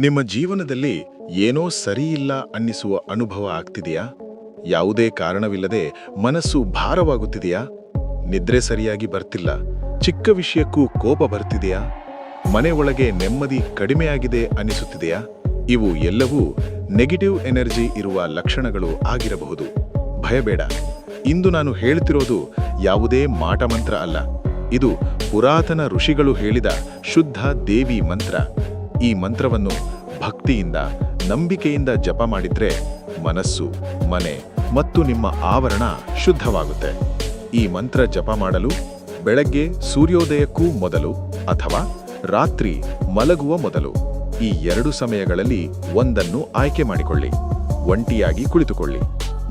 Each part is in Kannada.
ನಿಮ್ಮ ಜೀವನದಲ್ಲಿ ಏನೋ ಸರಿಯಿಲ್ಲ ಅನ್ನಿಸುವ ಅನುಭವ ಆಗ್ತಿದೆಯಾ? ಯಾವುದೇ ಕಾರಣವಿಲ್ಲದೆ ಮನಸ್ಸು ಭಾರವಾಗುತ್ತಿದೆಯಾ? ನಿದ್ರೆ ಸರಿಯಾಗಿ ಬರ್ತಿಲ್ಲ. ಚಿಕ್ಕ ವಿಷಯಕ್ಕೂ ಕೋಪ ಬರ್ತಿದೆಯಾ? ಮನೆ ಒಳಗೆ ನೆಮ್ಮದಿ ಕಡಿಮೆಯಾಗಿದೆ ಅನ್ನಿಸುತ್ತಿದೆಯಾ? ಇವು ಎಲ್ಲವೂ ನೆಗೆಟಿವ್ ಎನರ್ಜಿ ಇರುವ ಲಕ್ಷಣಗಳು ಆಗಿರಬಹುದು. ಭಯಬೇಡ ಇಂದು ನಾನು ಹೇಳ್ತಿರೋದು ಯಾವುದೇ ಮಾಟ ಮಂತ್ರ ಅಲ್ಲ. ಇದು ಪುರಾತನ ಋಷಿಗಳು ಹೇಳಿದ ಶುದ್ಧ ದೇವಿ ಮಂತ್ರ. ಈ ಮಂತ್ರವನ್ನು ಭಕ್ತಿಯಿಂದ, ನಂಬಿಕೆಯಿಂದ ಜಪ ಮಾಡಿದ್ರೆ ಮನಸ್ಸು, ಮನೆ ಮತ್ತು ನಿಮ್ಮ ಆವರಣ ಶುದ್ಧವಾಗುತ್ತೆ. ಈ ಮಂತ್ರ ಜಪ ಮಾಡಲು ಬೆಳಗ್ಗೆ ಸೂರ್ಯೋದಯಕ್ಕೂ ಮೊದಲು ಅಥವಾ ರಾತ್ರಿ ಮಲಗುವ ಮೊದಲು ಈ ಎರಡು ಸಮಯಗಳಲ್ಲಿ ಒಂದನ್ನು ಆಯ್ಕೆ ಮಾಡಿಕೊಳ್ಳಿ. ಒಂಟಿಯಾಗಿ ಕುಳಿತುಕೊಳ್ಳಿ.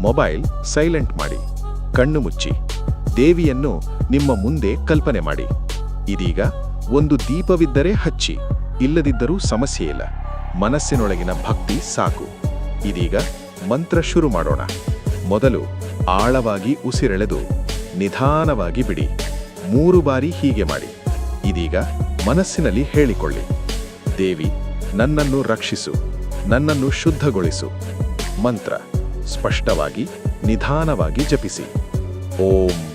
ಮೊಬೈಲ್ ಸೈಲೆಂಟ್ ಮಾಡಿ. ಕಣ್ಣು ಮುಚ್ಚಿ. ದೇವಿಯನ್ನು ನಿಮ್ಮ ಮುಂದೆ ಕಲ್ಪನೆ ಮಾಡಿ. ಇದೀಗ ಒಂದು ದೀಪವಿದ್ದರೆ ಹಚ್ಚಿ. ಇಲ್ಲದಿದ್ದರೂ ಸಮಸ್ಯೆ ಇಲ್ಲ. ಮನಸ್ಸಿನೊಳಗಿನ ಭಕ್ತಿ ಸಾಕು. ಇದೀಗ ಮಂತ್ರ ಶುರು ಮಾಡೋಣ. ಮೊದಲು ಆಳವಾಗಿ ಉಸಿರೆಳೆದು ನಿಧಾನವಾಗಿ ಬಿಡಿ. ಮೂರು ಬಾರಿ ಹೀಗೆ ಮಾಡಿ. ಇದೀಗ ಮನಸ್ಸಿನಲ್ಲಿ ಹೇಳಿಕೊಳ್ಳಿ. ದೇವಿ, ನನ್ನನ್ನು ರಕ್ಷಿಸು. ನನ್ನನ್ನು ಶುದ್ಧಗೊಳಿಸು. ಮಂತ್ರ, ಸ್ಪಷ್ಟವಾಗಿ, ನಿಧಾನವಾಗಿ ಜಪಿಸಿ. ಓಂ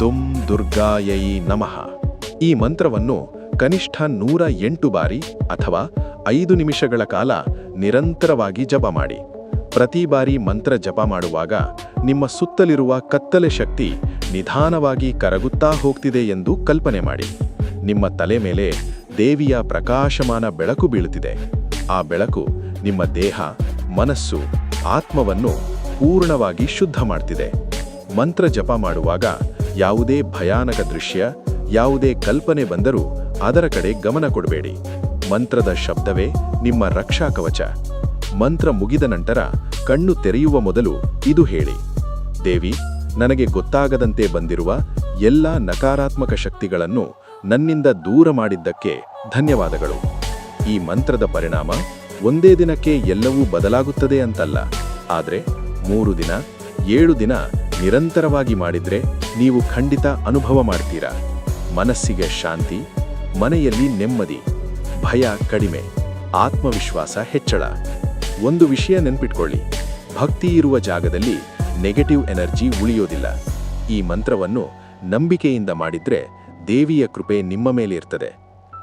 ದುಂ ದುರ್ಗಾಯೈ ನಮಃ. ಈ ಮಂತ್ರವನ್ನು ಕನಿಷ್ಠ ನೂರ ಎಂಟು ಬಾರಿ ಅಥವಾ ಐದು ನಿಮಿಷಗಳ ಕಾಲ ನಿರಂತರವಾಗಿ ಜಪ ಮಾಡಿ. ಪ್ರತಿ ಬಾರಿ ಮಂತ್ರ ಜಪ ಮಾಡುವಾಗ ನಿಮ್ಮ ಸುತ್ತಲಿರುವ ಕತ್ತಲೆ ಶಕ್ತಿ ನಿಧಾನವಾಗಿ ಕರಗುತ್ತಾ ಹೋಗ್ತಿದೆ ಎಂದು ಕಲ್ಪನೆ ಮಾಡಿ. ನಿಮ್ಮ ತಲೆ ಮೇಲೆ ದೇವಿಯ ಪ್ರಕಾಶಮಾನ ಬೆಳಕು ಬೀಳುತ್ತಿದೆ. ಆ ಬೆಳಕು ನಿಮ್ಮ ದೇಹ, ಮನಸ್ಸು, ಆತ್ಮವನ್ನು ಪೂರ್ಣವಾಗಿ ಶುದ್ಧ ಮಾಡ್ತಿದೆ. ಮಂತ್ರ ಜಪ ಮಾಡುವಾಗ ಯಾವುದೇ ಭಯಾನಕ ದೃಶ್ಯ, ಯಾವುದೇ ಕಲ್ಪನೆ ಬಂದರೂ ಅದರ ಕಡೆ ಗಮನ ಕೊಡಬೇಡಿ. ಮಂತ್ರದ ಶಬ್ದವೇ ನಿಮ್ಮ ರಕ್ಷಾ ಕವಚ. ಮಂತ್ರ ಮುಗಿದ ನಂತರ ಕಣ್ಣು ತೆರೆಯುವ ಮೊದಲು ಇದು ಹೇಳಿ. ದೇವಿ, ನನಗೆ ಗೊತ್ತಾಗದಂತೆ ಬಂದಿರುವ ಎಲ್ಲ ನಕಾರಾತ್ಮಕ ಶಕ್ತಿಗಳನ್ನು ನನ್ನಿಂದ ದೂರ ಮಾಡಿದ್ದಕ್ಕೆ ಧನ್ಯವಾದಗಳು. ಈ ಮಂತ್ರದ ಪರಿಣಾಮ ಒಂದೇ ದಿನಕ್ಕೆ ಎಲ್ಲವೂ ಬದಲಾಗುತ್ತದೆ ಅಂತಲ್ಲ. ಆದರೆ ಮೂರು ದಿನ, ಏಳು ದಿನ ನಿರಂತರವಾಗಿ ಮಾಡಿದ್ರೆ ನೀವು ಖಂಡಿತ ಅನುಭವ ಮಾಡ್ತೀರಾ. ಮನಸ್ಸಿಗೆ ಶಾಂತಿ ಮನೆಯಲ್ಲಿ ನೆಮ್ಮದಿ, ಭಯ ಕಡಿಮೆ, ಆತ್ಮವಿಶ್ವಾಸ ಹೆಚ್ಚಳ. ಒಂದು ವಿಷಯ ನೆನ್ಪಿಟ್ಕೊಳ್ಳಿ, ಭಕ್ತಿ ಇರುವ ಜಾಗದಲ್ಲಿ ನೆಗೆಟಿವ್ ಎನರ್ಜಿ ಉಳಿಯೋದಿಲ್ಲ. ಈ ಮಂತ್ರವನ್ನು ನಂಬಿಕೆಯಿಂದ ಮಾಡಿದ್ರೆ ದೇವಿಯ ಕೃಪೆ ನಿಮ್ಮ ಮೇಲೆ ಇರ್ತದೆ.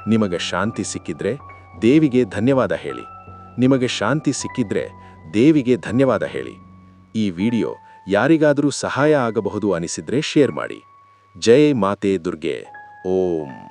ನಿಮಗೆ ಶಾಂತಿ ಸಿಕ್ಕಿದ್ರೆ ದೇವಿಗೆ ಧನ್ಯವಾದ ಹೇಳಿ. ನಿಮಗೆ ಶಾಂತಿ ಸಿಕ್ಕಿದ್ರೆ ದೇವಿಗೆ ಧನ್ಯವಾದ ಹೇಳಿ. ಈ ವಿಡಿಯೋ ಯಾರಿಗಾದರೂ ಸಹಾಯ ಆಗಬಹುದು ಅನಿಸಿದ್ರೆ ಶೇರ್ ಮಾಡಿ. ಜೈ ಮಾತೆ ದುರ್ಗೆ. ಓಂ.